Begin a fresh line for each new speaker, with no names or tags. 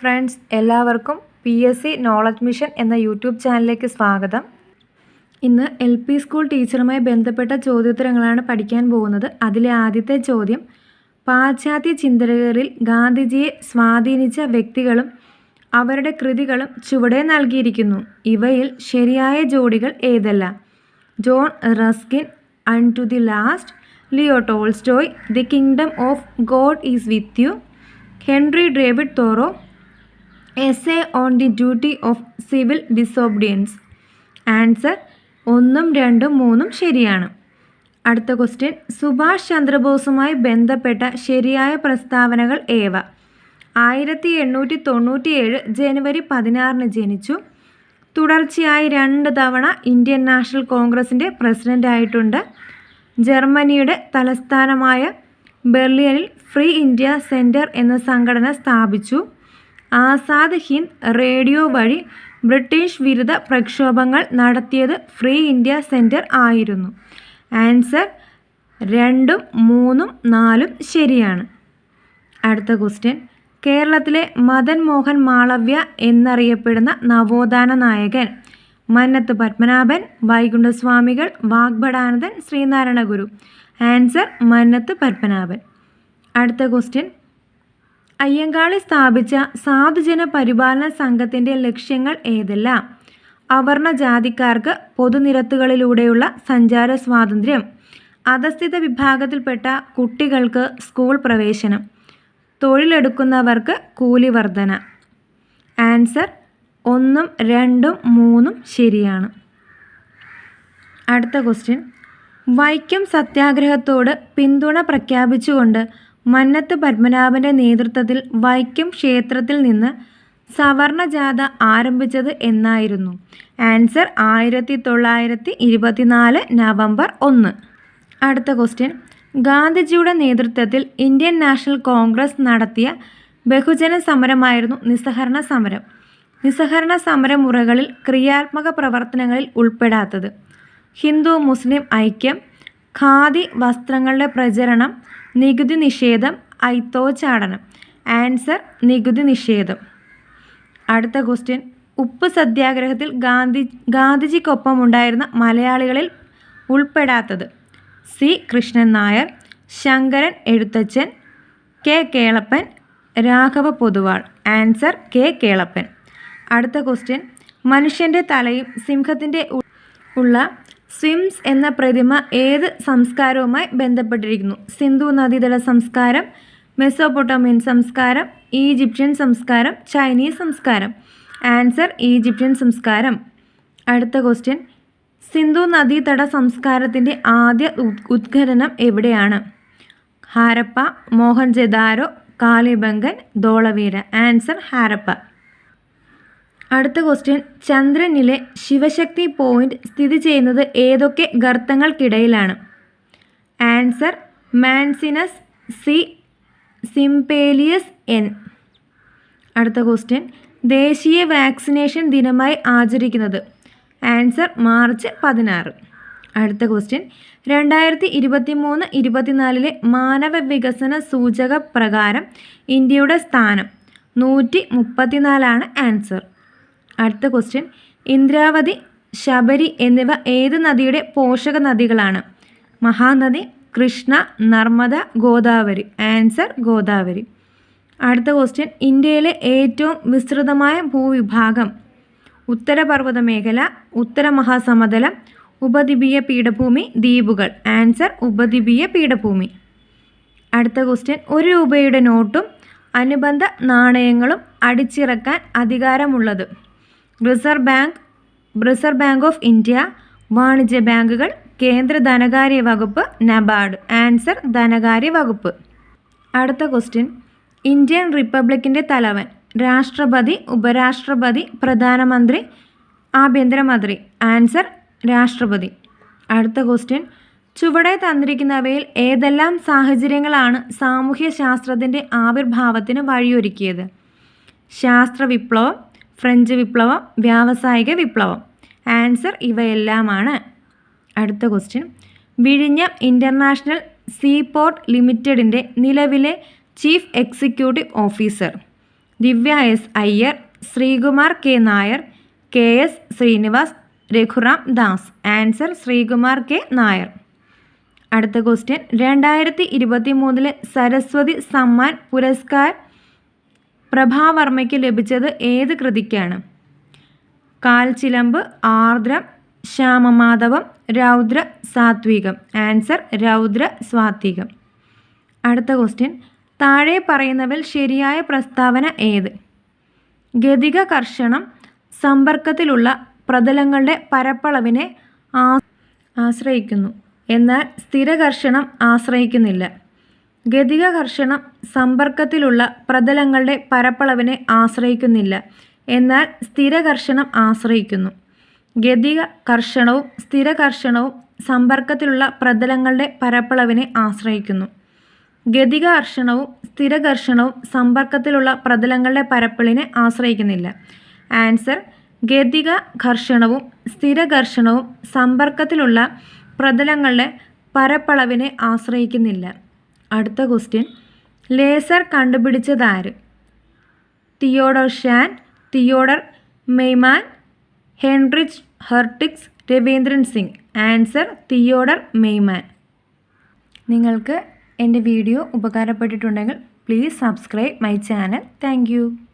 Friends എല്ലാവർക്കും P S C knowledge mission എന്ന YouTube ചാനലിലേക്ക് സ്വാഗതം. ഇന്ന് എൽ പി സ്കൂൾ ടീച്ചറുമായി ബന്ധപ്പെട്ട ചോദ്യോത്തരങ്ങളാണ് പഠിക്കാൻ പോകുന്നത്. അതിലെ ആദ്യത്തെ ചോദ്യം പാശ്ചാത്യ ചിന്തകരിൽ ഗാന്ധിജിയെ സ്വാധീനിച്ച വ്യക്തികളും അവരുടെ കൃതികളും ചുവടെ നൽകിയിരിക്കുന്നു. ഇവയിൽ ശരിയായ ജോഡികൾ ഏതല്ല? John Ruskin unto the last Leo Tolstoy the kingdom of God is with you Henry David Thoreau essay on the duty of civil disobedience answer ഒന്നും രണ്ടും മൂന്നും ശരിയാണ്. അടുത്ത ക്വസ്റ്റ്യൻ സുഭാഷ് ചന്ദ്രബോസുമായി ബന്ധപ്പെട്ട ശരിയായ പ്രസ്താവനകൾ ഏവ? ആയിരത്തി എണ്ണൂറ്റി തൊണ്ണൂറ്റിയേഴ് ജനുവരി പതിനാറിന് ജനിച്ചു. തുടർച്ചയായി രണ്ട് തവണ ഇന്ത്യൻ നാഷണൽ കോൺഗ്രസിന്റെ പ്രസിഡന്റായിട്ടുണ്ട് ജർമ്മനിയുടെ തലസ്ഥാനമായ ബെർലിയനിൽ ഫ്രീ ഇന്ത്യ സെന്റർ എന്ന സംഘടന സ്ഥാപിച്ചു. ആസാദ് ഹിന്ദ് റേഡിയോ വഴി ബ്രിട്ടീഷ് വിരുദ്ധ പ്രക്ഷോഭങ്ങൾ നടത്തിയത് ഫ്രീ ഇന്ത്യ സെന്റർ ആയിരുന്നു. ആൻസർ രണ്ടും മൂന്നും നാലും ശരിയാണ്. അടുത്ത ക്വസ്റ്റ്യൻ. കേരളത്തിലെ മദൻ മോഹൻ മാളവ്യ എന്നറിയപ്പെടുന്ന നവോത്ഥാന നായകൻ മന്നത്ത് പത്മനാഭൻ വൈകുണ്ഠസ്വാമികൾ വാഗ്ഭടാനന്ദൻ ശ്രീനാരായണ ഗുരു ആൻസർ മന്നത്ത് പത്മനാഭൻ. അടുത്ത ക്വസ്റ്റ്യൻ. അയ്യങ്കാളി സ്ഥാപിച്ച സാധുജന പരിപാലന സംഘത്തിന്റെ ലക്ഷ്യങ്ങൾ ഏതെല്ലാം? അവർണ ജാതിക്കാർക്ക് പൊതുനിരത്തുകളിലൂടെയുള്ള സഞ്ചാര സ്വാതന്ത്ര്യം. അധസ്ഥിത വിഭാഗത്തിൽപ്പെട്ട കുട്ടികൾക്ക് സ്കൂൾ പ്രവേശനം. തൊഴിലെടുക്കുന്നവർക്ക് കൂലി വർധന ആൻസർ ഒന്നും രണ്ടും മൂന്നും ശരിയാണ്. അടുത്ത ക്വസ്റ്റ്യൻ. വൈക്കം സത്യാഗ്രഹത്തോട് പിന്തുണ പ്രഖ്യാപിച്ചുകൊണ്ട് മന്നത്ത് പത്മനാഭന്റെ നേതൃത്വത്തിൽ വൈക്കം ക്ഷേത്രത്തിൽ നിന്ന് സവർണ ജാഥ ആരംഭിച്ചത് എന്നായിരുന്നു. ആൻസർ ആയിരത്തി തൊള്ളായിരത്തി ഇരുപത്തിനാല് നവംബർ ഒന്ന്. അടുത്ത ക്വസ്റ്റ്യൻ. ഗാന്ധിജിയുടെ നേതൃത്വത്തിൽ ഇന്ത്യൻ നാഷണൽ കോൺഗ്രസ് നടത്തിയ ബഹുജന സമരമായിരുന്നു നിസ്സഹരണ സമരം. നിസ്സഹരണ സമരമുറകളിൽ ക്രിയാത്മക പ്രവർത്തനങ്ങളിൽ ഉൾപ്പെടാത്തത്. ഹിന്ദു മുസ്ലിം ഐക്യം ഖാദി വസ്ത്രങ്ങളുടെ പ്രചരണം നികുതി നിഷേധം ഐത്തോച്ചാടനം ആൻസർ നികുതി നിഷേധം അടുത്ത ക്വസ്റ്റ്യൻ. ഉപ്പ് സത്യാഗ്രഹത്തിൽ ഗാന്ധി ഗാന്ധിജിക്കൊപ്പം ഉണ്ടായിരുന്ന മലയാളികളിൽ ഉൾപ്പെടാത്തത് C. Krishnan Nair Sankaran Ezhuthachan K. Kelappan Raghava Poduval. Answer K. Kelappan. അടുത്ത ക്വസ്റ്റ്യൻ. മനുഷ്യന്റെ തലയും സിംഹത്തിന്റെ ഉള്ള സ്വിംസ് എന്ന പ്രതിമ ഏത് സംസ്കാരവുമായി ബന്ധപ്പെട്ടിരിക്കുന്നു? സിന്ധു നദീതട സംസ്കാരം മെസോപ്പൊട്ടോമിയൻ സംസ്കാരം ഈജിപ്ഷ്യൻ സംസ്കാരം ചൈനീസ് സംസ്കാരം. ആൻസർ ഈജിപ്ഷ്യൻ സംസ്കാരം. അടുത്ത ക്വസ്റ്റ്യൻ. സിന്ധു നദീതട സംസ്കാരത്തിന്റെ ആദ്യ ഉദ്ഘടനം എവിടെയാണ്? ഹാരപ്പ മോഹൻജദാരോ കാലിബംഗൻ ധോളവീര ആൻസർ ഹാരപ്പ. അടുത്ത ക്വസ്റ്റ്യൻ ചന്ദ്രനിലെ ശിവശക്തി പോയിന്റ് സ്ഥിതി ചെയ്യുന്നത് ഏതൊക്കെ ഗർത്തങ്ങൾക്കിടയിലാണ്? Answer Manzinus C Simpelius N അടുത്ത ക്വസ്റ്റ്യൻ ദേശീയ വാക്സിനേഷൻ ദിനമായി ആചരിക്കുന്നത്. ആൻസർ മാർച്ച് പതിനാറ്. അടുത്ത ക്വസ്റ്റ്യൻ രണ്ടായിരത്തി ഇരുപത്തി മൂന്ന് ഇരുപത്തിനാലിലെ മാനവ വികസന സൂചക പ്രകാരം ഇന്ത്യയുടെ സ്ഥാനം നൂറ്റി മുപ്പത്തിനാലാണ് ആൻസർ അടുത്ത ക്വസ്റ്റ്യൻ ഇന്ദ്രാവതി ശബരി എന്നിവ ഏത് നദിയുടെ പോഷക നദികളാണ്? മഹാനദി കൃഷ്ണ നർമ്മദ ഗോദാവരി. ആൻസർ ഗോദാവരി. അടുത്ത ക്വസ്റ്റ്യൻ ഇന്ത്യയിലെ ഏറ്റവും വിസ്തൃതമായ ഭൂവിഭാഗം. ഉത്തരപർവത മേഖല ഉത്തര മഹാസമതലം ഉപദ്വീപീയ പീഠഭൂമി ദ്വീപുകൾ. ആൻസർ ഉപദ്വീപീയ പീഠഭൂമി. അടുത്ത ക്വസ്റ്റ്യൻ ഒരു രൂപയുടെ നോട്ടും അനുബന്ധ നാണയങ്ങളും അടിച്ചിറക്കാൻ അധികാരമുള്ളത്. Reserve bank reserve bank of India വാണിജ്യ ബാങ്കുകൾ കേന്ദ്ര ധനകാര്യ വകുപ്പ് നബാർഡ്. ആൻസർ ധനകാര്യ വകുപ്പ്. അടുത്ത ക്വസ്റ്റ്യൻ. ഇന്ത്യൻ റിപ്പബ്ലിക്കിന്റെ തലവൻ രാഷ്ട്രപതി ഉപരാഷ്ട്രപതി പ്രധാനമന്ത്രി ആഭ്യന്തരമന്ത്രി. ആൻസർ രാഷ്ട്രപതി. അടുത്ത ക്വസ്റ്റ്യൻ. ചുവടെ തന്നിരിക്കുന്നവയിൽ ഏതെല്ലാം സാഹചര്യങ്ങളാണ് സാമൂഹ്യ ശാസ്ത്രത്തിന്റെ ആവിർഭാവത്തിന് വഴിയൊരുക്കിയത്? ശാസ്ത്ര വിപ്ലവം ഫ്രഞ്ച് വിപ്ലവം വ്യാവസായിക വിപ്ലവം. ആൻസർ ഇവയെല്ലാമാണ്. അടുത്ത ക്വസ്റ്റ്യൻ. വിഴിഞ്ഞം ഇന്റർനാഷണൽ സീപോർട്ട് ലിമിറ്റഡിന്റെ നിലവിലെ chief executive officer. Divya S. Iyer Sreekumar K. Nair K. S. Srinivas Raghuram Das. Answer Sreekumar K. Nair. അടുത്ത ക്വസ്റ്റ്യൻ. രണ്ടായിരത്തി ഇരുപത്തി മൂന്നിലെ സരസ്വതി സമ്മാൻ പുരസ്കാർ പ്രഭാവർമ്മയ്ക്ക് ലഭിച്ചത് ഏത് കൃതിക്കാണ്? കാൽചിലമ്പ് ആർദ്രം ശ്യാമമാധവം രൗദ്ര സാത്വികം. ആൻസർ രൗദ്ര സ്വാത്വികം. അടുത്ത ക്വസ്റ്റ്യൻ. താഴെ പറയുന്നവൽ ശരിയായ പ്രസ്താവന ഏത്? ഗതിക കർഷണം സമ്പർക്കത്തിലുള്ള പ്രതലങ്ങളുടെ പരപ്പളവിനെ ആശ്രയിക്കുന്നു. എന്നാൽ സ്ഥിരകർഷണം ആശ്രയിക്കുന്നില്ല. ഗതിക ഘർഷണം സമ്പർക്കത്തിലുള്ള പ്രതലങ്ങളുടെ പരപ്പളവിനെ ആശ്രയിക്കുന്നില്ല. എന്നാൽ സ്ഥിരകർഷണം ആശ്രയിക്കുന്നു. ഗതിക കർഷണവും സ്ഥിരകർഷണവും സമ്പർക്കത്തിലുള്ള പ്രതലങ്ങളുടെ പരപ്പളവിനെ ആശ്രയിക്കുന്നു. ഗതിക കർഷണവും സ്ഥിരകർഷണവും സമ്പർക്കത്തിലുള്ള പ്രതലങ്ങളുടെ പരപ്പളിനെ ആശ്രയിക്കുന്നില്ല. ആൻസർ ഗതിക ഘർഷണവും സ്ഥിരഘർഷണവും സമ്പർക്കത്തിലുള്ള പ്രതലങ്ങളുടെ പരപ്പളവിനെ ആശ്രയിക്കുന്നില്ല. അടുത്ത ക്വസ്റ്റ്യൻ ലേസർ കണ്ടുപിടിച്ചതാര്? Theodore Shaan Theodore Maiman Heinrich Hertz Raveendran Singh. Answer Theodore Maiman. നിങ്ങൾക്ക് എന്റെ video ഉപകാരപ്പെട്ടിട്ടുണ്ടെങ്കിൽ please subscribe my channel. Thank